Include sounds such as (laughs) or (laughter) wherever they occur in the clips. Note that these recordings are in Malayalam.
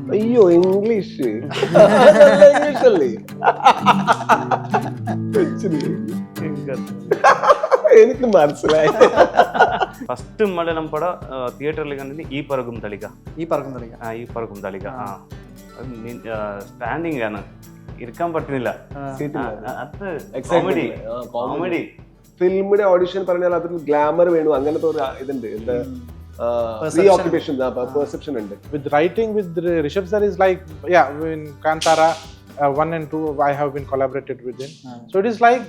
അയ്യോ ഇംഗ്ലീഷ് ഇംഗ്ലീഷ് അല്ലേ വെച്ചില്ലേ? എനിക്ക് മനസ്സിലായി ಫಸ್ಟ್ ಮಲಯಾಳಂ ಪಡ ಥಿಯೇಟರ್ಲಿ ಕಂಡಿದ್ದು ಈ ಪರಗುಂ ತಳಿಗ ഈ പറക്കും തളിക ಆ, ಈ ಪರಗುಂ ತಳಿಗ ಸ್ಟ್ಯಾಂಡಿಂಗ್ ആണ് ഇരിക്കാൻ പറ്റുന്നില്ല Seat ആ, ഇല്ല. ആ, അത് Excitement കോമഡി ഇല്ല. ആ, comedy. കോമഡി ഫിലിമിന്റെ ഓഡിഷൻ പറഞ്ഞാൽ അതിൽ ഗ്ലാമർ വേണു അങ്ങനത്തെ ഒരു ഇതുണ്ട് എന്താ Pre Perception. ഓക്യുപേഷൻ പെർസെപ്ഷൻ ഉണ്ട് with writing with the Rishabh sir is like yeah in Kantara uh, one and two I have been collaborated with him. So it is like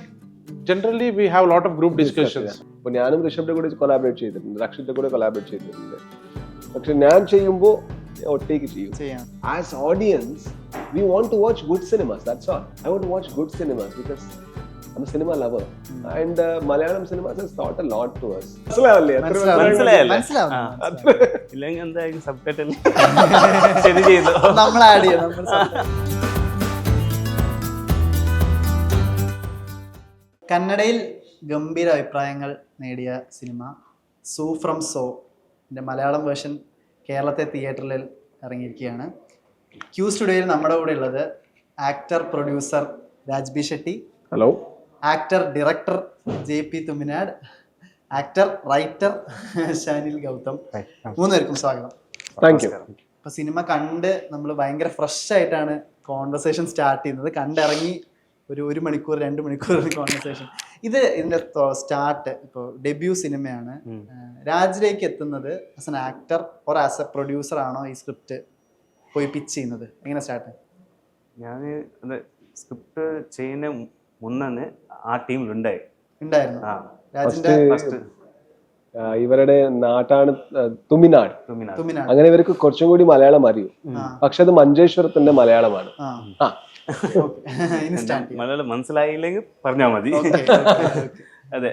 generally we have a lot of group discussions. അപ്പൊ ഞാനും ഋഷഭിന്റെ കൂടെ കൊലാബറേറ്റ് ചെയ്തിട്ടുണ്ട് റക്ഷിന്റെ കൂടെ കൊലാബറേറ്റ് ചെയ്തിട്ടുണ്ട് പക്ഷെ ഞാൻ ചെയ്യുമ്പോൾ ഒറ്റയ്ക്ക് ചെയ്യും ചെയ്യാം as audience we want to watch good cinemas that's all I want watch good cinemas because I'm cinema lover and Malayalam cinema thought cinemas lot to us. മനസ്സിലാവില്ലേ? മനസ്സിലാവും. മനസ്സിലായല്ലേ? മനസ്സിലാവുന്നു, ആ. മനസ്സിലാവുന്നു. ഇല്ലെങ്കിൽ എന്തായാലും സബ് ടൈറ്റിൽ ശരി ചെയ്തു നമ്മൾ ആഡ് ചെയ്യാം കന്നഡയിൽ ഗംഭീര അഭിപ്രായങ്ങൾ നേടിയ സിനിമ സൂ ഫ്രം സോ എന്റെ മലയാളം വേർഷൻ കേരളത്തെ തിയേറ്ററിൽ ഇറങ്ങിയിരിക്കുകയാണ് ക്യൂ സ്റ്റുഡിയോയിൽ നമ്മുടെ കൂടെ ഉള്ളത് actor producer Raj B Shetty hello actor director J P Thumminad actor writer Shanil Gautham. മൂന്നുപേർക്കും സ്വാഗതം. താങ്ക് യു അപ്പൊ സിനിമ കണ്ട് നമ്മൾ ഭയങ്കര ഫ്രഷ് ആയിട്ടാണ് കോൺവെർസേഷൻ സ്റ്റാർട്ട് ചെയ്യുന്നത്. കണ്ടിറങ്ങി ഒരു ഒരു മണിക്കൂർ രണ്ട് മണിക്കൂർ കോൺവെർസേഷൻ ഇത് ഇതിന്റെ സ്റ്റാർട്ട് ഇപ്പോൾ ഡെബ്യൂ സിനിമയാണ്. രാജിലേക്ക് എത്തുന്നത് as an actor or as a producer ആണോ ഈ സ്ക്രിപ്റ്റ് പോയി പിച്ച് ചെയ്യുന്നത്? എങ്ങനെ സ്റ്റാർട്ട് ഞാൻ സ്ക്രിപ്റ്റ് ചെയ്യുന്ന മുന്നന്ന് ആ ടീമിലുണ്ടായി ഇവരുടെ നാട്ടാണ് തുമിനാട്. അങ്ങനെ ഇവർക്ക് കുറച്ചും കൂടി മലയാളം അറിയും. പക്ഷെ അത് മഞ്ചേശ്വരത്തിന്റെ മലയാളമാണ്. (laughs) മലയാളം മനസ്സിലായില്ലെങ്കിൽ പറഞ്ഞാൽ മതി. (laughs) അതെ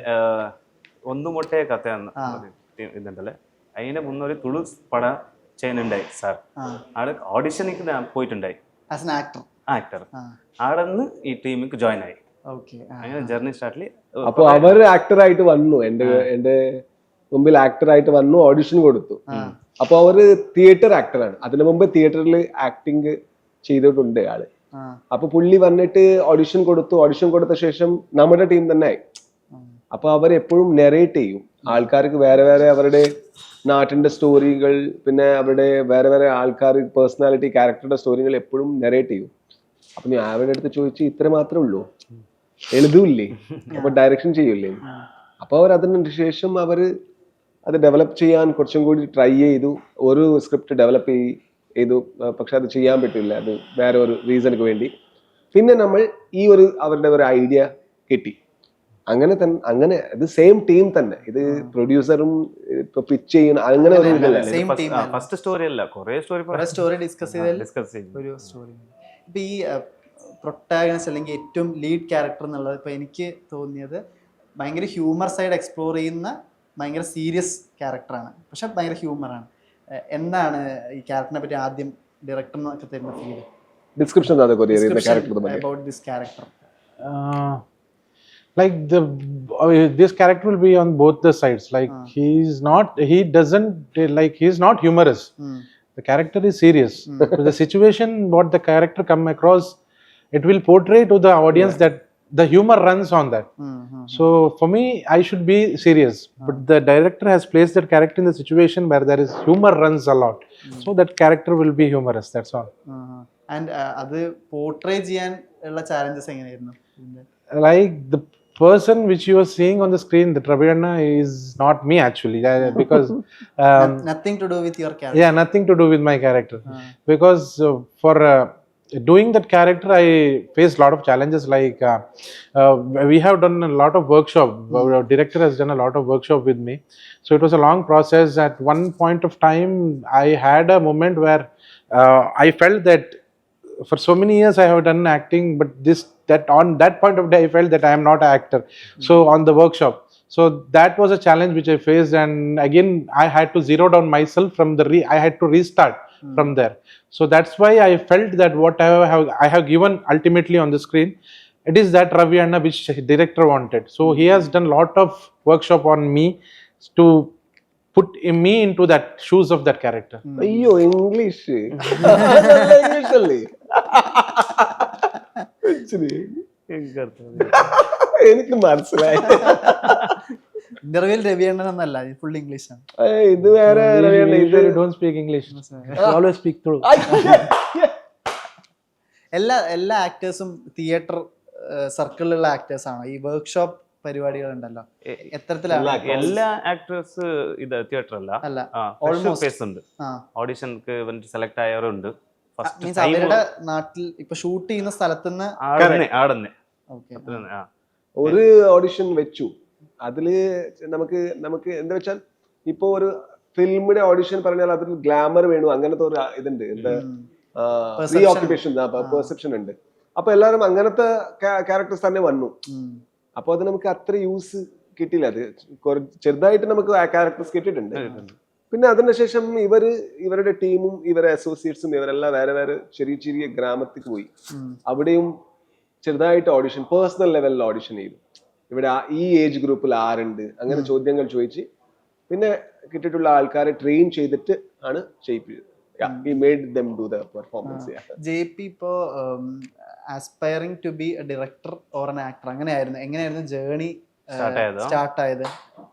ഒന്നു മുട്ടയെ കഥയെന്ന് ഇതുണ്ടല്ലേ? അതിന് മുന്നൊരു തുളു പട ചെയ്യുന്നുണ്ടായി സാർ ആൾ ഓഡിഷനിക്ക് പോയിട്ടുണ്ടായി. ആക്ടർ ആക്ടർ അവിടെ ഈ ടീമിക്ക് ജോയിൻ ആയി. അങ്ങനെ ജേർണി സ്റ്റാർട്ടിൽ അപ്പൊ അവർ ആക്ടറായിട്ട് വന്നു. എന്റെ എന്റെ മുമ്പിൽ ആക്ടറായിട്ട് വന്നു ഓഡിഷൻ കൊടുത്തു. അപ്പൊ അവർ തിയേറ്റർ ആക്ടറാണ് അതിനു മുമ്പ് തിയേറ്ററിൽ ആക്ടിങ് ചെയ്തിട്ടുണ്ട് ആൾ. അപ്പൊ പുള്ളി വന്നിട്ട് ഓഡിഷൻ കൊടുത്തു. ഓഡിഷൻ കൊടുത്ത ശേഷം നമ്മുടെ ടീം തന്നെ ആയി. അപ്പൊ അവരെപ്പോഴും നെറേറ്റ് ചെയ്യും. ആൾക്കാർക്ക് വേറെ വേറെ അവരുടെ നാട്ടിന്റെ സ്റ്റോറികൾ പിന്നെ അവരുടെ വേറെ വേറെ ആൾക്കാർ പേഴ്സണാലിറ്റി ക്യാരക്ടറുടെ സ്റ്റോറികൾ എപ്പോഴും നെറേറ്റ് ചെയ്യും. അപ്പൊ ഞാൻ അവരുടെ അടുത്ത് ചോദിച്ചു ഇത്ര മാത്രമേ ഉള്ളൂ. എഴുതൂല്ലേ? (laughs) അപ്പൊ ഡയറക്ഷൻ ചെയ്യൂലേ അപ്പൊ അവർ അതിന് ശേഷം അവർ അത് ഡെവലപ്പ് ചെയ്യാൻ കുറച്ചും കൂടി ട്രൈ ചെയ്തു. ഒരു സ്ക്രിപ്റ്റ് ഡെവലപ്പ് ചെയ്തു. പക്ഷെ അത് ചെയ്യാൻ പറ്റില്ല. അത് വേറെ ഒരു റീസണിക്ക് വേണ്ടി. പിന്നെ നമ്മൾ ഈ ഒരു അവരുടെ ഒരു ഐഡിയ കിട്ടി. അങ്ങനെ തന്നെ അങ്ങനെ ഇത് സെയിം ടീം തന്നെ. ഇത് പ്രൊഡ്യൂസറും ഇപ്പൊ പിച്ച് ചെയ്യുന്ന അങ്ങനെ ഒരു ഇതല്ല ഫസ്റ്റ് സ്റ്റോറി അല്ല സ്റ്റോറി ഡിസ്കസ് ചെയ്ത് ഡിസ്കസ് ചെയ്തു. ഒരു സ്റ്റോറി ഇപ്പൊ ഈ പ്രൊട്ടാഗണിസ്റ്റ് അല്ലെങ്കിൽ ഏറ്റവും ലീഡ് ക്യാരക്ടർ എന്നുള്ളത് ഇപ്പോൾ എനിക്ക് തോന്നിയത് ഭയങ്കര ഹ്യൂമർ സൈഡ് എക്സ്പ്ലോർ ചെയ്യുന്ന ഭയങ്കര സീരിയസ് ക്യാരക്ടറാണ് പക്ഷെ ഭയങ്കര ഹ്യൂമറാണ് എന്താണ് ഈ ക്യാരക്ടറിനെ പറ്റി ആദ്യം ഡയറക്ടർ എന്നൊക്കെ തരുന്ന feel description about this character like the uh, this character will be on both the sides. Like ah. uh. he's not he doesn't like he's not humorous. Mm. the character is serious. Mm. the situation what the character come across it will portray to the audience that the humor runs on that. So for me, I should be serious, but the director has placed that character in the situation where there is humor runs a lot. So that character will be humorous. That's all. And അത് പോർട്രേ ചെയ്യാൻ ഉള്ള ചാലഞ്ചസ് എങ്ങനെയായിരുന്നു ഇതിന്റെ? Like the person which you are seeing on the screen, the Traviana is not me actually, uh, because um, nothing to do with your character yeah, nothing to do with my character. Because for doing that character, I faced a lot of challenges. Like uh, uh, we have done a lot of workshop. Our director has done a lot of workshop with me. So it was a long process. At one point of time, I had a moment where uh, I felt that for so many years I have done acting, but this that on that point of day I felt that I am not an actor. So on the workshop, so that was a challenge which I faced, and again I had to zero down myself from the re- I had to restart from there. So that's why I felt that what I have I have given ultimately on the screen, it is that Ravi Anna which director wanted. So he has done lot of workshop on me to put me into that shoes of that character. അയ്യോ ഇംഗ്ലീഷ് (laughs) ഇംഗ്ലീഷ് അല്ലേ ഇച്ചിരി. (laughs) എനിക്ക് മനസ്സിലായി (laughs) ഇന്റർവ്യൂവിൽ രവിയണ്ണൻ എന്നല്ല ഫുൾ ഇംഗ്ലീഷ് ആണ്. ഇത് വേറെ ഇത്. We always speak through. എല്ലാ എല്ലാ ആക്ടേഴ്സും തിയേറ്റർ സർക്കിളിലുള്ള ആക്ടേഴ്സ് ആണോ. ഈ വർക്ക്ഷോപ്പ് പരിപാടികൾ ഉണ്ടല്ലോ എത്തരത്തിലാണ് എല്ലാ ആക്ടേഴ്സ് ഇത് തിയേറ്റർ അല്ല. അല്ല ഓൾമോസ്റ്റ് ഉണ്ട്. സെലക്ട് ആയവരുണ്ട്. മീൻസ് അവരുടെ നാട്ടിൽ ഇപ്പൊ ഷൂട്ട് ചെയ്യുന്ന സ്ഥലത്തുനിന്ന്. ഒരു ഓഡിഷൻ വെച്ചു. അതിൽ നമുക്ക് നമുക്ക് എന്താ വെച്ചാൽ ഇപ്പൊ ഒരു ഫിലിമിന്റെ ഓഡിഷൻ പറഞ്ഞാൽ അതിൽ ഗ്ലാമർ വേണു അങ്ങനത്തെ ഒരു ഇതുണ്ട്. എന്താ. ഓക്യുപേഷൻ പെർസെപ്ഷൻ ഉണ്ട്. അപ്പൊ എല്ലാവരും അങ്ങനത്തെ ക്യാരക്ടേഴ്സ് തന്നെ വന്നു. അപ്പൊ അത് നമുക്ക് അത്ര യൂസ് കിട്ടിയില്ല. അത് ചെറുതായിട്ട് നമുക്ക് ക്യാരക്ടേഴ്സ് കിട്ടിയിട്ടുണ്ട്. പിന്നെ അതിനുശേഷം ഇവർ ഇവരുടെ ടീമും ഇവരെ അസോസിയേറ്റ്സും ഇവരെല്ലാം വേറെ വേറെ ചെറിയ ചെറിയ ഗ്രാമത്തിൽ പോയി. അവിടെയും ചെറുതായിട്ട് ഓഡിഷൻ പേഴ്സണൽ ലെവലിൽ ഓഡിഷൻ ചെയ്തു. ഇവിടെ ഈ ഏജ് ഗ്രൂപ്പിൽ ആരുണ്ട്? അങ്ങനെ ചോദ്യങ്ങൾ ചോദിച്ച് പിന്നെ കിട്ടിയിട്ടുള്ള ആൾക്കാരെ ട്രെയിൻ ചെയ്തിട്ട് ആണ് ചെയ്യിപ്പിച്ചത്. Made them do the performance J P ഇപ്പോ aspiring to be a director or an actor അങ്ങനെയായിരുന്നു. എങ്ങനെയായിരുന്നു ജേണി? സ്റ്റാർട്ട് ആയത്?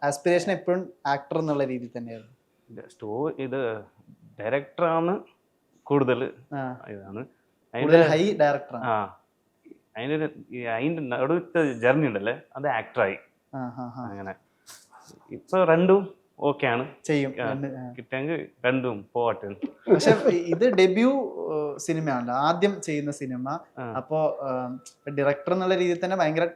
ആസ്പിറേഷൻ എപ്പോഴും ആക്ടർ എന്നുള്ള രീതിയിൽ തന്നെയായിരുന്നു. ഇത് സ്റ്റോ ഇത് ഡയറക്ടറാണ് കൂടുതൽ ഇതാണ്. ഹൈ ഡയറക്ടറാണ് ആ. അതിന്റെ ഈ അതിന്റെ നടുവത്തെ ജേർണി ഉണ്ടല്ലേ? അത് ആക്ടറായി അങ്ങനെ. ഇപ്പൊ രണ്ടും ഓക്കെ ആണ്. ചെയ്യും. കിട്ടിയെങ്കിൽ രണ്ടും പോവട്ടെ. പക്ഷെ ഇത് ഡെബ്യൂ സിനിമയാണല്ലോ. ആദ്യം ചെയ്യുന്ന സിനിമ. അപ്പോ ഡയറക്ടർ എന്നുള്ള രീതിയിൽ തന്നെ ഭയങ്കര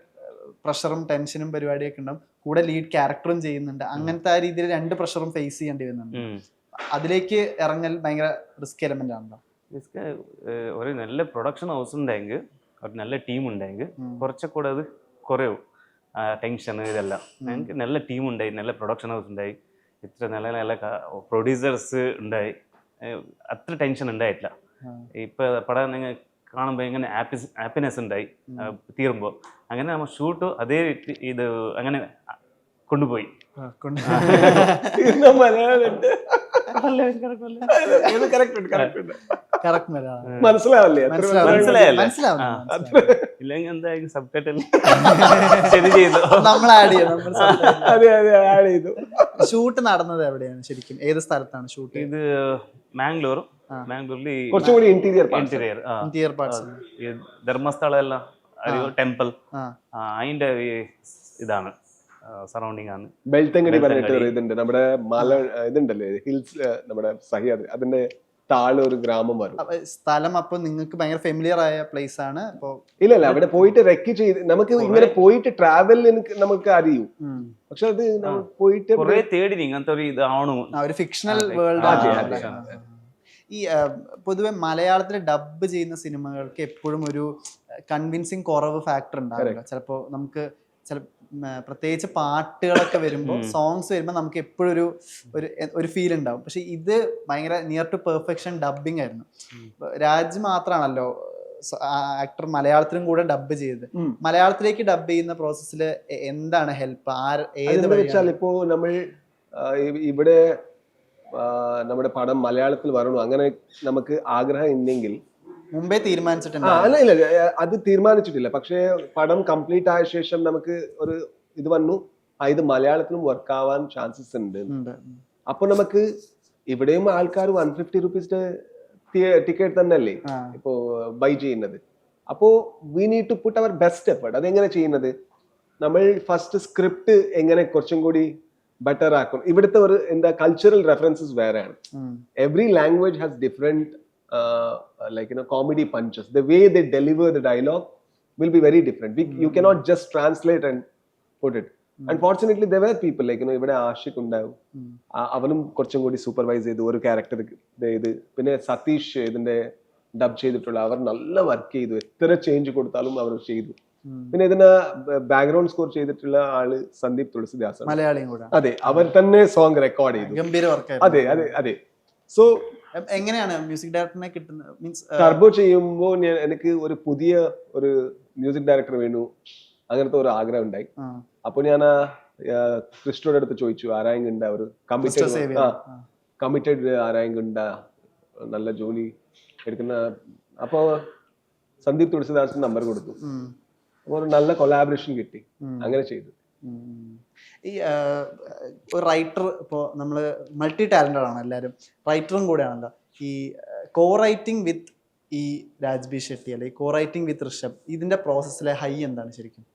പ്രഷറും ടെൻഷനും പരിപാടിയൊക്കെ ഉണ്ടാവും. കൂടെ ലീഡ് ക്യാരക്ടറും ചെയ്യുന്നുണ്ട്. അങ്ങനത്തെ ആ രീതിയിൽ രണ്ട് പ്രഷറും ഫേസ് ചെയ്യേണ്ടി വരുന്നുണ്ട്. അതിലേക്ക് ഇറങ്ങൽ ഭയങ്കര റിസ്ക് എലമെന്റ് ആണല്ലോ. ഇതിക്ക്, ഒരു നല്ല പ്രൊഡക്ഷൻ ഹൗസ് ഉണ്ടെങ്കിൽ ഒരു നല്ല ടീം ഉണ്ടെങ്കിൽ. കുറച്ചുകൂടെ അത് കുറയും. ടെൻഷൻ ഇതെല്ലാം. ഞങ്ങൾക്ക് നല്ല ടീം ഉണ്ടായി നല്ല പ്രൊഡക്ഷൻ ഹൗസ് ഉണ്ടായി. ഇത്ര നല്ല നല്ല പ്രൊഡ്യൂസേഴ്സ് ഉണ്ടായി. അത്ര ടെൻഷൻ ഉണ്ടായിട്ടില്ല. ഇപ്പൊ പടം നിങ്ങൾ കാണുമ്പോൾ ഇങ്ങനെ ഹാപ്പിനെസ് ഉണ്ടായി തീരുമ്പോൾ തീരുമ്പോ. അങ്ങനെ നമ്മൾ ഷൂട്ട് അതേ ഇത് അങ്ങനെ കൊണ്ടുപോയി. (laughs) മലയാളം മനസ്സിലാവല്ലേ. ഇല്ലെങ്കിൽ എന്തായാലും സബ് ടൈറ്റിൽ ശരി ചെയ്തു. നമ്മൾ ആഡ് ചെയ്യണം നമ്മൾ അതെ അതെ ആഡ് ചെയ്തു. ഷൂട്ട് നടന്നത് എവിടെയാണ് ശരിക്കും? ഏത് സ്ഥലത്താണ് ഷൂട്ട് ഇത് മാംഗ്ലൂർ. മാംഗ്ലൂരിൽ കുറച്ചുകൂടി interior interior interior parts Dharmasthala എല്ലാം ടെമ്പിൾ ആ. അതിന്റെ ഇതാണ്. സറൗണ്ടിങ് ആണ് ബെൽത്തങ്ങടി പറഞ്ഞിട്ട് ഒരു ഇതുണ്ട്. നമ്മുടെ മല ഇതുണ്ടല്ലേ? ഹിൽസ് നമ്മുടെ സഹ്യാദ്രി. അതിന്റെ താഴെ ഒരു ഗ്രാമം വരും. സ്ഥലം അപ്പൊ നിങ്ങൾക്ക് ഭയങ്കര ഫെമിലിയർ ആയ പ്ലേസ് ആണ്. ഇല്ല ഇല്ല. അവിടെ പോയിട്ട് റെക്ക് ചെയ്ത് നമുക്ക് ഇങ്ങനെ പോയിട്ട് ട്രാവൽ നമുക്ക് അറിയൂ. പക്ഷെ അത് പോയിട്ട് കുറെ തേടി ഇങ്ങനത്തെ ഒരു ഇതാണോ. ഒരു ഫിക്ഷണൽ വേൾഡ്. ഈ പൊതുവെ മലയാളത്തിൽ ഡബ് ചെയ്യുന്ന സിനിമകൾക്ക് എപ്പോഴും ഒരു കൺവിൻസിങ് കുറവ് ഫാക്ടർ ഉണ്ടാവില്ല ചിലപ്പോ നമുക്ക് ചില പ്രത്യേകിച്ച് പാട്ടുകളൊക്കെ വരുമ്പോൾ. സോങ്സ് വരുമ്പോൾ നമുക്ക് എപ്പോഴും ഒരു ഒരു ഫീൽ ഉണ്ടാവും. പക്ഷെ ഇത് ഭയങ്കര നിയർ ടു പെർഫെക്ഷൻ ഡബിങ് ആയിരുന്നു. രാജ് മാത്രമാണല്ലോ ആക്ടർ മലയാളത്തിലും കൂടെ ഡബ് ചെയ്തത്. മലയാളത്തിലേക്ക് ഡബ് ചെയ്യുന്ന പ്രോസസ്സിൽ എന്താണ് ഹെൽപ്പ് ആര് ഏത് വെച്ചാൽ വഴിയാണ്? ഇപ്പോ നമ്മൾ ഇവിടെ നമ്മുടെ പടം മലയാളത്തിൽ വരണം അങ്ങനെ നമുക്ക് ആഗ്രഹം ഉണ്ടെങ്കിൽ മുമ്പേ തീരുമാനിച്ചിട്ടില്ല തീരുമാനിച്ചിട്ടുണ്ട് അല്ല ഇല്ല അത് തീരുമാനിച്ചിട്ടില്ല. പക്ഷേ പടം കംപ്ലീറ്റ് ആയ ശേഷം നമുക്ക് ഒരു ഇത് വന്നു. ഇത് മലയാളത്തിലും വർക്ക് ആവാൻ ചാൻസസ് ഉണ്ട്. അപ്പൊ നമുക്ക് ഇവിടെയും ആൾക്കാർ വൺ ഫിഫ്റ്റി റുപ്പീസിന്റെ ടിക്കറ്റ് തന്നെ അല്ലേ ഇപ്പോ ബൈ ചെയ്യുന്നത്. അപ്പോ we need to put our best effort അതെങ്ങനെ ചെയ്യുന്നത്? നമ്മൾ ഫസ്റ്റ് സ്ക്രിപ്റ്റ് എങ്ങനെ കുറച്ചും കൂടി ബെറ്റർ ആക്കും. ഇവിടുത്തെ ഒരു എന്താ കൾച്ചറൽ റെഫറൻസസ് വേറെയാണ്. Every language has different uh, like you know comedy punches. The way they deliver the dialogue will be very different. We, mm-hmm. you cannot just translate and put it. Unfortunately there were people like you know ഇവിടെ ആഷിഖ് ഉണ്ടാവും. ആ- അവനും കുറച്ചും കൂടി സൂപ്പർവൈസ് ചെയ്തു. ഒരു ക്യാരക്ടർ ഇത്. പിന്നെ സതീഷ് ഇതിന്റെ ഡബ് ചെയ്തിട്ടുള്ള അവർ നല്ല വർക്ക് ചെയ്തു. എത്ര ചേഞ്ച് കൊടുത്താലും അവർ ചെയ്തു. ഉം. പിന്നെ ഇതിന് ബാക്ക്ഗ്രൗണ്ട് സ്കോർ ചെയ്തിട്ടുള്ള ആൾ സന്ദീപ് തുളസിദാസ് മലയാളിയും കൂടെ. അതെ അവർ തന്നെ സോങ് റെക്കോർഡ് ചെയ്തു. അതെ അതെ അതെ. സോ എങ്ങനെയാണ് മ്യൂസിക് ഡയറക്ടറിനെ കിട്ടുന്നത്? മീൻസ് ടർബോ ചെയ്യുമ്പോൾ ഞാൻ എനിക്ക് ഒരു പുതിയ ഒരു മ്യൂസിക് ഡയറക്ടർ വേണു അങ്ങനത്തെ ഒരു ആഗ്രഹം ഉണ്ടായി. അപ്പോൾ ഞാൻ ക്രിസ്റ്റോയുടെ അടുത്ത് ചോദിച്ചു ആരായും ഉണ്ട് അവർ കമ്മിറ്റഡ് കമ്മിറ്റഡ് ആരായെങ്കിലും ഉണ്ടാ നല്ല ജോലി എടുക്കുന്ന അപ്പോൾ സന്ദീപ് തുളസിദാസിന് നമ്പർ കൊടുത്തു. അപ്പോൾ ഒരു നല്ല കൊലാബറേഷൻ കിട്ടി. അങ്ങനെ ചെയ്തു. ഈ ഒരു റൈറ്റർ ഇപ്പോൾ നമ്മൾ മൾട്ടി ടാലന്റഡ് ആണ് എല്ലാവരും റൈറ്ററും കൂടെയാണല്ലോ. ഈ കോ റൈറ്റിംഗ് വിത്ത് ഈ രാജ്ബി ഷെട്ടി അല്ലെങ്കിൽ കോ റൈറ്റിംഗ് വിത്ത് ഋഷഭ്. ഇതിന്റെ പ്രോസസ്സിലെ ഹൈ എന്താണ് ശരിക്കും?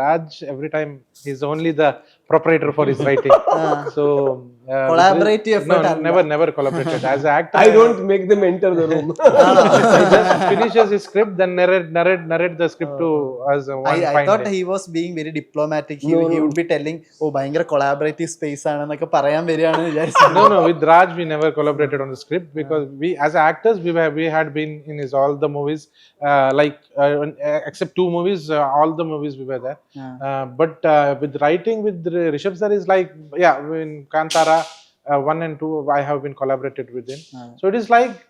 രാജ് കൂടെ time his only I ചെയ്തിട്ട് have Heights never- ഒന്നുമില്ല. No, no, no. Ra- Raj every time he's only the proprietor for his writing. (laughs) so uh, Collaborative No, effort അല്ല. never, never collaborated. As an actor, I (laughs) don't make them enter the room he (laughs) just finishes his script, then narrate, narrate, narrate the script to us uh, I one I fine thought day. He was being very diplomatic he No, he no. Would be telling oh ഭയങ്കര കൊളാബറേറ്റീവ് സ്പേസ് ആണെന്നൊക്കെ പറയാൻ വരികയാണെന്ന് വിചാരിച്ചു No, no. With Raj, we never collaborated on the script because we, as actors, we were, we had been in his all the movies, uh, like uh, when- uh, except two movies, uh, all the movies we were there. Uh, but uh, with writing with R- Rishabh sir is like, yeah, in Kantara uh, 1 and 2, I have been collaborated with him. Ah. So it is like,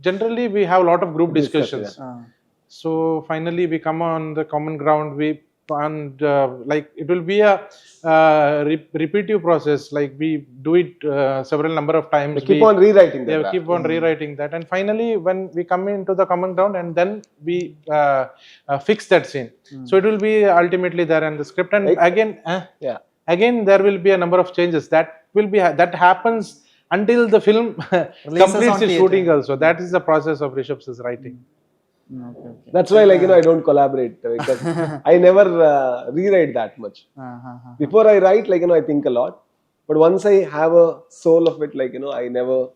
generally we have a lot of group discussions. Ah. So finally we come on the common ground, we and uh, like it will be a uh, re repetitive process like we do it uh, several number of times. Keep we, on rewriting that keep on mm. -hmm. rewriting that. And finally when we come into the common ground and then we uh, uh, fix that scene. Mm. -hmm. so it will be ultimately there in the script. And like, again yeah again there will be a number of changes that will be that happens until the film (laughs) completes its shooting also that is the process of rishabh's writing Okay. That's why, like you know, I don't collaborate because (laughs) I never uh, rewrite that much. Before I write, like you know, I think a lot, but once I have a soul of it, like you know, I never.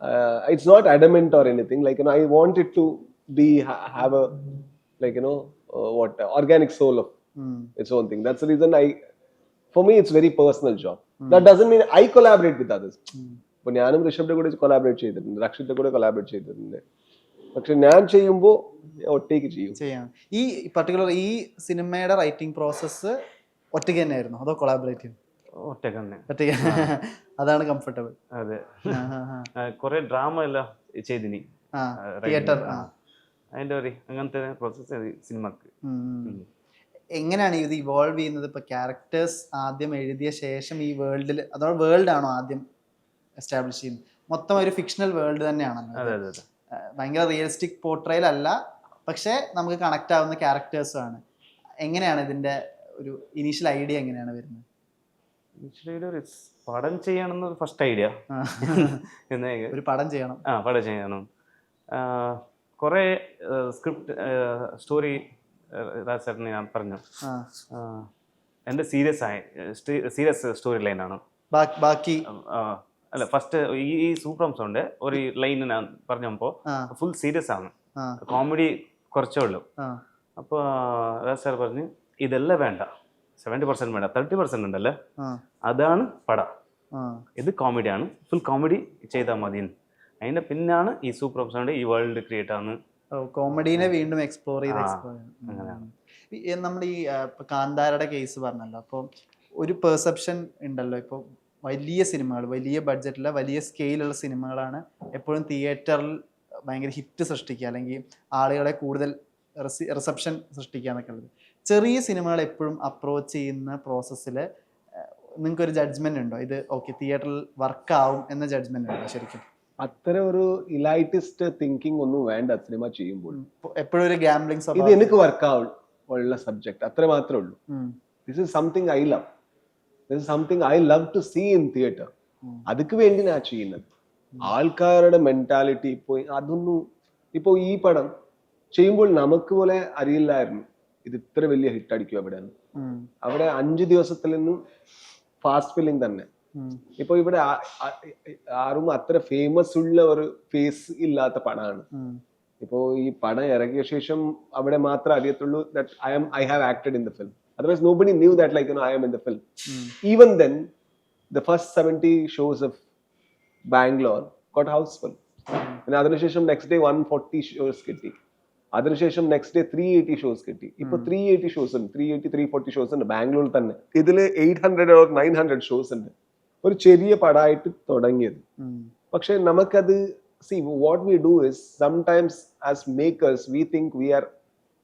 Uh, it's not adamant or anything. Like you know, I want it to be ha- have a like you know uh, what uh, organic soul of its own thing. That's the reason I. For me it's very personal job that doesn't mean I collaborate with others ഇപ്പൊ ഞാനും ഋഷഭിന്റെ കൂടെ കൊലാബറേറ്റ് ചെയ്തിട്ടുണ്ട്. രക്ഷിന്റെ കൂടെ കൊലാബറേറ്റ് ചെയ്തിട്ടുണ്ട്. പക്ഷെ ഞാൻ ചെയ്യുമ്പോൾ ഒറ്റയ്ക്ക് ചെയ്യും. ചെയ്യാം. ഈ പർട്ടിക്കുലർ ഈ സിനിമയുടെ റൈറ്റിംഗ് പ്രോസസ്സ് ഒറ്റയ്ക്ക് തന്നെയായിരുന്നു? അതോ കൊളാബറേറ്റ് ചെയ്യും? ഒറ്റയ്ക്ക് തന്നെ. ഒറ്റയ്ക്ക്. അതാണ് കംഫർട്ടബിൾ അതെ. കുറെ ഡ്രാമ എല്ലാം ചെയ്തിനി. തിയേറ്റർ. അതിന്റെ ഒരു അങ്ങനത്തെ പ്രോസസ് സിനിമക്ക്. എങ്ങനെയാണ് ഇത് ഇവോൾവ് ചെയ്യുന്നത്? ഇപ്പൊ ക്യാരക്ടേഴ്സ് ആദ്യം എഴുതിയ ശേഷം ഈ വേൾഡിൽ അതോ വേൾഡ് ആണോ ആദ്യം എസ്റ്റാബ്ലിഷ് ചെയ്യുന്നത്? മൊത്തം ഒരു ഫിക്ഷണൽ വേൾഡ് അതെ ഭയങ്കര റിയലിസ്റ്റിക് പോർട്രയൽ അല്ല പക്ഷേ നമുക്ക് കണക്ട് ആവുന്ന ക്യാരക്ടേഴ്സും ആണ്. എങ്ങനെയാണ് ഇതിന്റെ ഒരു ഇനീഷ്യൽ ഐഡിയ എങ്ങനെയാണ് വരുന്നത്? പടം ചെയ്യണം ഫസ്റ്റ് ഐഡിയ. ഒരു പടം ചെയ്യണം. ആ പടം ചെയ്യണം. കുറേ സ്ക്രിപ്റ്റ് സ്റ്റോറി രാജേട്ടന് ഞാൻ പറഞ്ഞു. എന്റെ എന്റെ സീരിയസ് ആയ സീരിയസ് സ്റ്റോറി ലൈൻ ആണ്. ബാക്കി അല്ല ഫസ്റ്റ് ഈ സൂപ്പർ ഉണ്ട്. ഒരു ലൈൻ ഞാൻ പറഞ്ഞപ്പോൾ ഫുൾ സീരിയസ് ആണ്. കോമഡി കുറച്ചേ ഉള്ളൂ. അപ്പൊ അപ്പോൾ രാജ് സാർ പറഞ്ഞു ഇതെല്ലാം വേണ്ട. സെവന്റി പെർസെന്റ് വേണ്ട. തേർട്ടി പെർസെന്റ് ഉണ്ടല്ലേ? അതാണ് പട. ഇത് കോമഡിയാണ് ഫുൾ കോമഡി ചെയ്താൽ മതി അതിന്റെ പിന്നാണ് ഈ സൂപ്പർ ഓപ്ഷനുണ്ട് ഈ വേൾഡ് ക്രിയേറ്റ് ആണ് കോമഡീനെ വീണ്ടും എക്സ്പ്ലോർ ചെയ്ത് എക്സ്പ്ലോർ അങ്ങനെയാണ്. നമ്മൾ ഈ കാന്താരയുടെ കേസ് പറഞ്ഞല്ലോ. അപ്പോൾ ഒരു പെർസെപ്ഷൻ ഉണ്ടല്ലോ. ഇപ്പോൾ വലിയ സിനിമകൾ വലിയ ബഡ്ജറ്റിലെ വലിയ സ്കെയിലുള്ള സിനിമകളാണ് എപ്പോഴും തിയേറ്ററിൽ ഭയങ്കര ഹിറ്റ് സൃഷ്ടിക്കുക. അല്ലെങ്കിൽ ആളുകളെ കൂടുതൽ റിസപ്ഷൻ സൃഷ്ടിക്കുക എന്നൊക്കെ ഉള്ളത്. ചെറിയ സിനിമകൾ എപ്പോഴും അപ്രോച്ച് ചെയ്യുന്ന പ്രോസസ്സിൽ നിങ്ങൾക്കൊരു ജഡ്ജ്മെന്റ് ജഡ്ജ്മെന്റ് ഉണ്ടോ? ഇത് ഓക്കെ തിയേറ്ററിൽ വർക്കാവും എന്ന ജഡ്ജ്മെന്റ് ഉണ്ടോ ശരിക്കും? അത്ര ഒരു ഇലൈറ്റിസ്റ്റ് തിങ്കിങ് ഒന്നും വേണ്ട സിനിമ ചെയ്യുമ്പോൾ. എപ്പോഴും ഒരു ഗാംബ്ലിംഗ് ഇത് എനിക്ക് വർക്ക് ഉള്ള സബ്ജക്ട് അത്ര മാത്രമേ ഉള്ളൂ. This is something I love this is something I love to see in theatre അതുക്ക് വേണ്ടി ഞാൻ ചെയ്യുന്നത്. ആൾക്കാരുടെ മെന്റാലിറ്റി ഇപ്പോൾ അതൊന്നും ഇപ്പോൾ ഈ പടം ചെയ്യുമ്പോൾ നമുക്ക് പോലെ അറിയില്ലായിരുന്നു. ഇത് ഇത്ര വലിയ ഹിറ്റ് അടിക്കും അവിടെ അവിടെ അഞ്ച് ദിവസത്തിൽ നിന്നും ഫാസ്റ്റ് ഫില്ലിംഗ് തന്നെ. ഇപ്പൊ ഇവിടെ ആ- ആ- ആരും അത്ര ഫേമസ് ഉള്ള ഒരു ഫേസ് ഇല്ലാത്ത പടമാണ്. ഇപ്പോ ഈ പടം ഇറങ്ങിയ ശേഷം അവിടെ മാത്രമേ അറിയത്തുള്ളൂ that I'm I have acted in the film otherwise nobody knew that like I'm in the film even then the first seventy shows of Bangalore got house full പിന്നെ അതിനുശേഷം next day one forty shows കിട്ടി. അതിനുശേഷം next day three eighty shows കിട്ടി. ഇപ്പൊ ത്രീ എയ്റ്റി ഷോസ് ഉണ്ട്. Three eighty three forty shows ഉണ്ട്. ബാംഗ്ലൂരിൽ തന്നെ. ഇതിൽ eight hundred or nine hundred shows ഉണ്ട്. ഒരു ചെറിയ പടമായിട്ട് തുടങ്ങിയത്. പക്ഷെ നമുക്കത് see what we do is sometimes as makers we think we are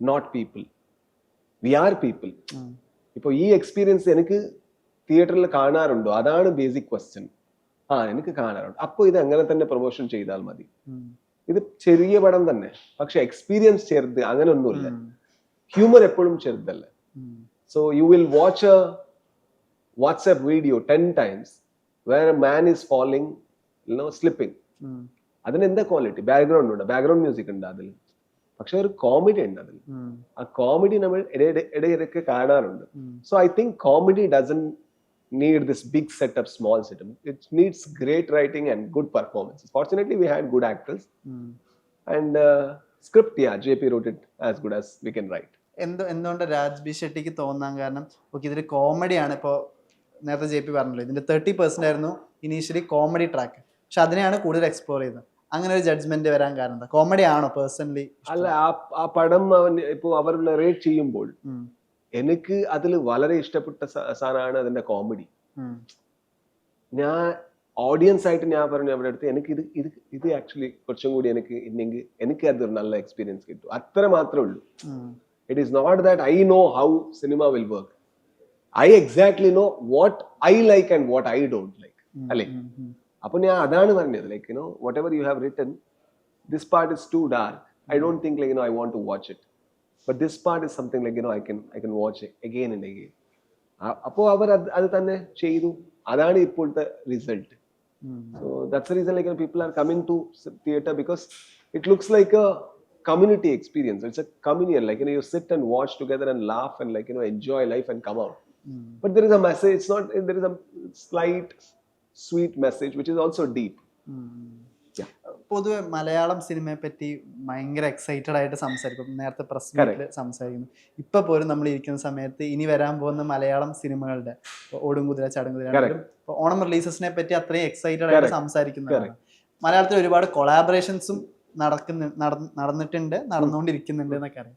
not people we are people. ഇപ്പോൾ ഈ എക്സ്പീരിയൻസ് എനിക്ക് തിയേറ്ററിൽ കാണാറുണ്ടോ? അതാണ് ബേസിക് ക്വസ്റ്റ്യൻ ആ എനിക്ക് കാണാറുണ്ട്. അപ്പോൾ ഇത് അങ്ങനെ തന്നെ പ്രൊമോഷൻ ചെയ്താൽ മതി. ഇത് ചെറിയ പടം തന്നെ. പക്ഷെ എക്സ്പീരിയൻസ് ചെറുത് അങ്ങനെ ഒന്നുമില്ല ഹ്യൂമർ എപ്പോഴും ചെറുതല്ല. So you will watch a WhatsApp video ten 10 times a man is falling falling, slipping. അതിന് എന്താ ക്വാളിറ്റി ബാക്ക്ഗ്രൗണ്ട് ഉണ്ട്? ബാക്ക്ഗ്രൗണ്ട് മ്യൂസിക് ഉണ്ട് അതിൽ പക്ഷെ ഒരു കോമഡി ഉണ്ട് അതിൽ. ആ കോമഡി നമ്മൾ ഇടയിട- ഇടയിടയ്ക്ക് കാണാറുണ്ട്. So I think comedy doesn't need this big setup small setup it needs great writing and good performance fortunately we had good actors. And script yeah J P wrote it as good as we can write എന്തോ എന്തുകൊണ്ട് രാജ്ബി ഷെട്ടിക്ക് തോന്നാൻ കാരണം? ഓക്കെ ഇതൊരു കോമഡിയാണ് ഇപ്പോൾ നേരത്തെ ജെ പി പറഞ്ഞല്ലോ ഇതിന്റെ തേർട്ടി പെർസെന്റ് ആയിരുന്നു ഇനീഷ്യലി കോമഡി ട്രാക്ക് പക്ഷെ അതിനെയാണ് കൂടുതൽ എക്സ്പ്ലോർ ചെയ്തത്. അങ്ങനെ ഒരു ജഡ്ജ്മെന്റ് വരാൻ കാരണം കോമഡി ആണോ പേഴ്സണലി അല്ല ആ പടം അവൻ ഇപ്പോൾ അവർ റേറ്റ് ചെയ്യുമ്പോൾ എനിക്ക് അതിൽ വളരെ ഇഷ്ടപ്പെട്ട സാധനമാണ് അതിന്റെ കോമഡി ഞാൻ ഓഡിയൻസ് ആയിട്ട് ഞാൻ പറഞ്ഞു അവരുടെ അടുത്ത് എനിക്ക് ഇത് ഇത് ഇത് ആക്ച്വലി കുറച്ചും കൂടി എനിക്ക് ഇല്ലെങ്കിൽ എനിക്ക് അതൊരു നല്ല എക്സ്പീരിയൻസ് കിട്ടും. അത്ര മാത്രമേ ഉള്ളൂ. It is not that I know how cinema will work I exactly know what I like and what I don't like അല്ലേ അപ്പൊ ഞാൻ അതാണ് പറഞ്ഞത് like you know whatever you have written this part is too dark I don't think like you know I want to watch it but this part is something like you know I can I can watch again and again അപ്പോൾ അവർ അത് അത് തന്നെ ചെയ്തു അതാണ് ഇപ്പോഴത്തെ result So that's the reason like you know, people are coming to s- theater because it looks like a community experience. It's a communion. Like you know, you sit and watch together and laugh and like you know enjoy life and come out. But there is a message. It's not. There is a slight, sweet message which is also deep. Mm. പൊതുവെ മലയാളം സിനിമയെ പറ്റി ഭയങ്കര എക്സൈറ്റഡ് ആയിട്ട് സംസാരിക്കും. നേരത്തെ പ്രസ് മീറ്റിൽ സംസാരിക്കുന്നു. ഇപ്പൊ പോലും നമ്മൾ ഇരിക്കുന്ന സമയത്ത് ഇനി വരാൻ പോകുന്ന മലയാളം സിനിമകളുടെ ഓടുംകുതിര ചടങ്ങുതിര ഓണം റിലീസസിനെ പറ്റി അത്രയും എക്സൈറ്റഡ് ആയിട്ട് സംസാരിക്കുന്നു സംസാരിക്കുന്നതാണ്. മലയാളത്തിൽ ഒരുപാട് കൊളാബറേഷൻസും നടക്കുന്ന നട- നടന്നിട്ടുണ്ട് നടന്നുകൊണ്ടിരിക്കുന്നുണ്ട് എന്നൊക്കെ അറിയാം.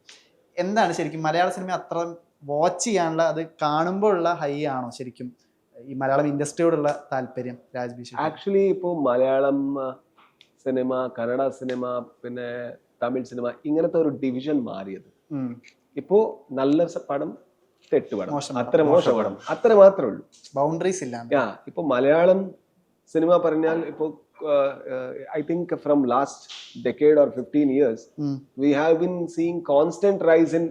എന്താണ് ശരിക്കും മലയാള സിനിമ അത്ര വാച്ച് ചെയ്യാനുള്ള അത് കാണുമ്പോഴുള്ള ഹൈ ആണോ ശരിക്കും? ഈ മലയാളം ഇൻഡസ്ട്രിയോടുള്ള താല്പര്യം രാജ്ബീഷ് ആക്ച്വലി ഇപ്പോൾ മലയാളം സിനിമ കന്നഡ സിനിമ പിന്നെ തമിഴ് സിനിമ ഇങ്ങനത്തെ ഒരു ഡിവിഷൻ മാറിയത്. ഇപ്പോ നല്ല പടം തെറ്റ് പടം. അത്ര മോശം പടം. അത്ര മാത്രമേ ഉള്ളൂ. ബൗണ്ടറീസ് ഇല്ല. ഇപ്പൊ മലയാളം സിനിമ പറഞ്ഞാൽ ഇപ്പോ I think from last decade or fifteen years we have been seeing constant rise in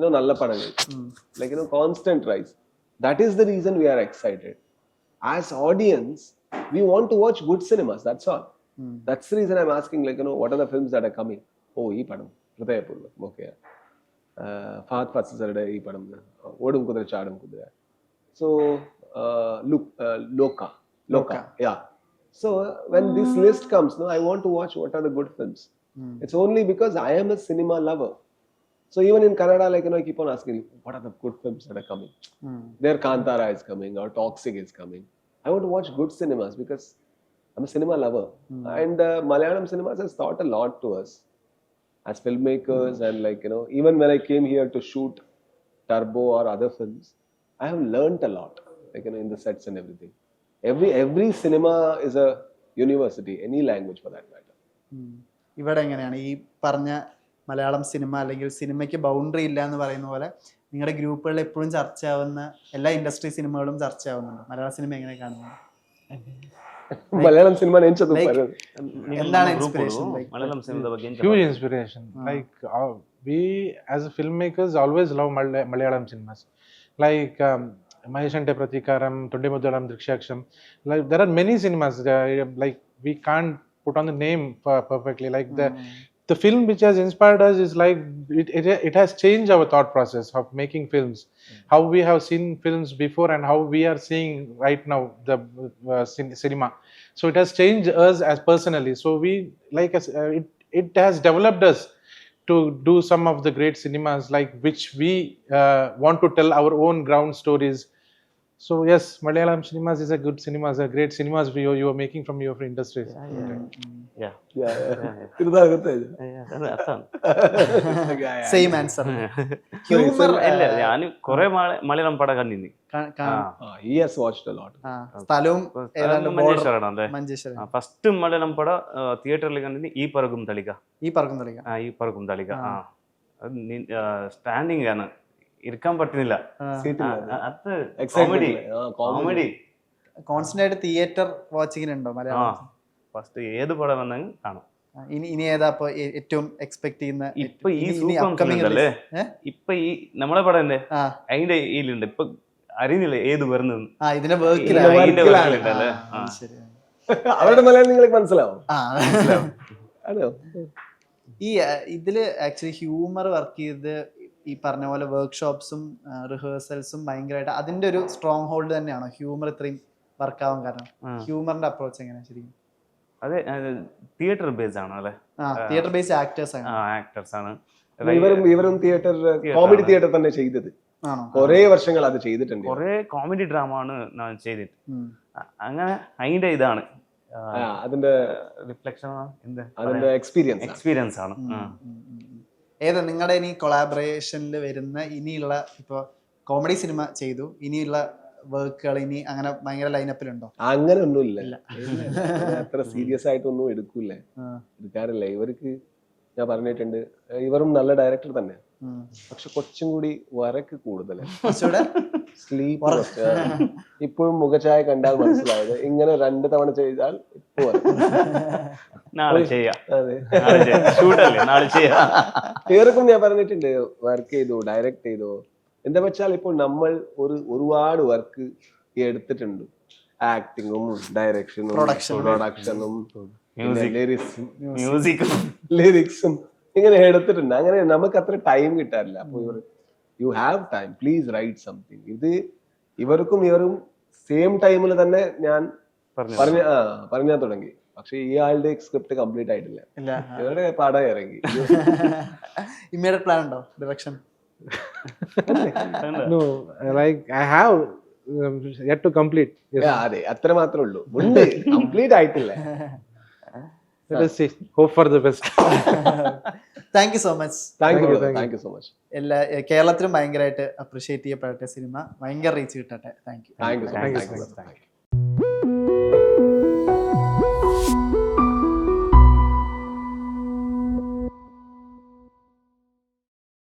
you know nalla padangal hmm. like you know constant rise. That is the reason we are excited. As audience we want to watch good cinemas that's all. Hmm. That's the reason i'm asking like you know what are the films that are coming? Oh ee padam. Hridayapoorvam okay Fahadh ஃபசரோட ஈ படம் ஓடும் குதிரை சாடும் குதிரை so look Lokah Lokah yeah so when this list comes no I want to watch what are the good films it's only because I am a cinema lover So even in Kannada, like you know, I keep on asking, what are the good films that are coming? ഉം. There Kantara is coming or Toxic is coming. I want to watch good cinemas because I'm a cinema lover. And uh, Malayalam cinemas has taught a lot to us as filmmakers and like you know, even when I came here to shoot Turbo or other films, I have learnt a lot, like you know, in the sets and everything. Every every cinema is a university, any language for that matter. ഉം. ഇവിടെ എങ്ങനെയാണ് ഈ പറഞ്ഞ മലയാളം സിനിമ അല്ലെങ്കിൽ സിനിമയ്ക്ക് ബൗണ്ടറി ഇല്ല എന്ന് പറയുന്ന പോലെ നിങ്ങളുടെ ഗ്രൂപ്പുകളിൽ എപ്പോഴും ചർച്ചയാവുന്ന എല്ലാ ഇൻഡസ്ട്രി സിനിമകളും ചർച്ചയാവുന്നുണ്ട്. മലയാള സിനിമ എങ്ങനെ കാണുന്നു? (laughs) മലയാളം സിനിമ എന്താണ് inspiration Malayalam inspiration like we as a film makers always love Malayalam cinemas like Maheshinte Prathikaram Thondimuthalum Driksakshiyum like there are many cinemas like we can put on the name perfectly. Like the the mm. The film which has inspired us is like it, it, it has changed our thought process of making films. How we have seen films before and how we are seeing right now the uh, cinema. So it has changed us as personally. So we like uh, it it has developed us to do some of the great cinemas like which we uh, want to tell our own ground stories So yes, Malayalam cinemas is a good cinemas, a great cinemas you you are making from your industries. Yeah, yeah, yeah. yeah. yeah, yeah. Same answer. Humor. അല്ല ഞാൻ കുറെ മലയാളം പടം കണ്ടിന് he has watched a lot. സ്ഥലവും മഞ്ചേശ്വരാണ് ഫസ്റ്റ് മലയാളം പടം തിയേറ്ററിൽ കണ്ടിന് ഈ പറകും തളിക ഈ പറകും തളിക ഈ പറകും തളിക സ്റ്റാൻഡിംഗ് ആണ് ഇരിക്കാൻ പറ്റുന്നില്ല. അത് കോമഡി. കോമഡി കോൺസ്റ്റന്റ് ആയിട്ട് തിയേറ്റർ വാച്ചിങ്ങിനുണ്ടോ മലയാളം ഫസ്റ്റ് ഏത് പടം വന്നെങ്കിൽ കാണും. ഇനി ഇനി ഏതാ ഇപ്പൊ ഏറ്റവും എക്സ്പെക്ട് ചെയ്യുന്ന ഇപ്പൊ ഈ release? ഇപ്പൊ ഈ നമ്മളെ പടം തന്നെ ആ. അതിന്റെ ഇതിലുണ്ട് ഇപ്പൊ അറിയുന്നില്ല ഏത് വരുന്നത്? ആ ഇതിന്റെ വർക്കിലാണ് അവരുടെ മലയാളം നിങ്ങൾക്ക് മനസ്സിലാവും? ആ. ഈ ഇതിൽ ആക്ച്വലി ഹ്യൂമർ വർക്ക് ചെയ്ത് ഈ പറഞ്ഞ പോലെ വർക്ക്ഷോപ്സും റിഹേഴ്സൽസും ഭയങ്കരമായിട്ട് അതിന്റെ ഒരു സ്ട്രോങ് ഹോൾഡ് തന്നെയാണോ? ഹ്യൂമർ ഇത്രയും വർക്ക് ആവാൻ കാരണം. ഹ്യൂമറിന്റെ അപ്രോച്ച് എങ്ങനെയാ ശരിക്കും? അതെ തിയേറ്റർ ബേസ് ആണ് അല്ലെ? ആ തിയേറ്റർ ബേസ് ആക്ടേഴ്സ് ആണ്. ആക്ടേഴ്സ് ആണ്. ഇവരും ഇവരും തിയേറ്റർ കോമഡി തിയേറ്റർ തന്നെ ചെയ്തത്. ആണോ? കുറേ വർഷങ്ങൾ അത് ചെയ്തിട്ടുണ്ട്. കുറെ കോമഡി ഡ്രാമ ആണ് ഞാൻ ചെയ്തിട്ട്. അങ്ങനെ അതിന്റെ ഇതാണ്. ആ, അതിന്റെ റിഫ്ലക്ഷൻ എന്ത്? അതിന്റെ എക്സ്പീരിയൻസ് എക്സ്പീരിയൻസ് ആണ്. ഏതാ നിങ്ങളുടെ ഇനി കൊളാബറേഷനിൽ വരുന്ന ഇനിയുള്ള ഇപ്പൊ കോമഡി സിനിമ ചെയ്തു ഇനിയുള്ള വർക്കുകൾ ഇനി അങ്ങനെ ഭയങ്കര ലൈനപ്പിലുണ്ടോ അങ്ങനെ ഒന്നും ഇല്ല. അത്ര സീരിയസ് ആയിട്ടൊന്നും എടുക്കൂലേ എടുക്കാറില്ല. ഇവർക്ക് ഞാൻ പറഞ്ഞിട്ടുണ്ട് ഇവരും നല്ല ഡയറക്ടർ തന്നെ. പക്ഷെ കുറച്ചും കൂടി വരക്ക് കൂടുതലാണ് സ്ലീപ്പ് ഇപ്പോഴും മുഖഛായ കണ്ടാൽ മനസ്സിലായത്. ഇങ്ങനെ രണ്ട് തവണ ചെയ്താൽ ഇപ്പൊ. (laughs) നാളെ ചെയ്യാം. ഷൂട്ടല്ലേ? നാളെ ചെയ്യാം. ഇവർക്കും ഞാൻ പറഞ്ഞിട്ടുണ്ട് വർക്ക് ചെയ്തു ഡയറക്റ്റ് ചെയ്തു. എന്താ വെച്ചാൽ ഇപ്പോൾ നമ്മൾ ഒരു ഒരുപാട് വർക്ക് എടുത്തിട്ടുണ്ട്. ആക്ടിങ്ങും ഡയറക്ഷനും പ്രൊഡക്ഷനും മ്യൂസിക്കും ലിറിക്സും ഇങ്ങനെ എടുത്തിട്ടുണ്ട്. അങ്ങനെ നമുക്ക് അത്ര ടൈം കിട്ടാറില്ല. അപ്പൊ ഇവർ you have time please write something ഇത് ഇവർക്കും ഇവരും സെയിം ടൈമിൽ തന്നെ ഞാൻ പറഞ്ഞു പറഞ്ഞ ആ പറഞ്ഞാൽ തുടങ്ങി. പക്ഷെ ഈ ആളുടെ സ്ക്രിപ്റ്റ് കംപ്ലീറ്റ് ആയിട്ടില്ല. ഇല്ല ഇവരുടെ പടം ഇറങ്ങി. ഇമ്മീഡിയറ്റ് പ്ലാൻ ഉണ്ടോ? Direction have um, yet to complete. Yes. അതെ അത്ര മാത്രമേ ഉള്ളൂ. ഉണ്ട് കംപ്ലീറ്റ് ആയിട്ടില്ല. Thank you so much. Thank you so much എല്ലാ കേരളത്തിലും ഭയങ്കരമായിട്ട് അപ്രീഷിയേറ്റ് ചെയ്യപ്പെടട്ടെ സിനിമ ഭയങ്കര റീച്ച് കിട്ടട്ടെ. Thank you thank you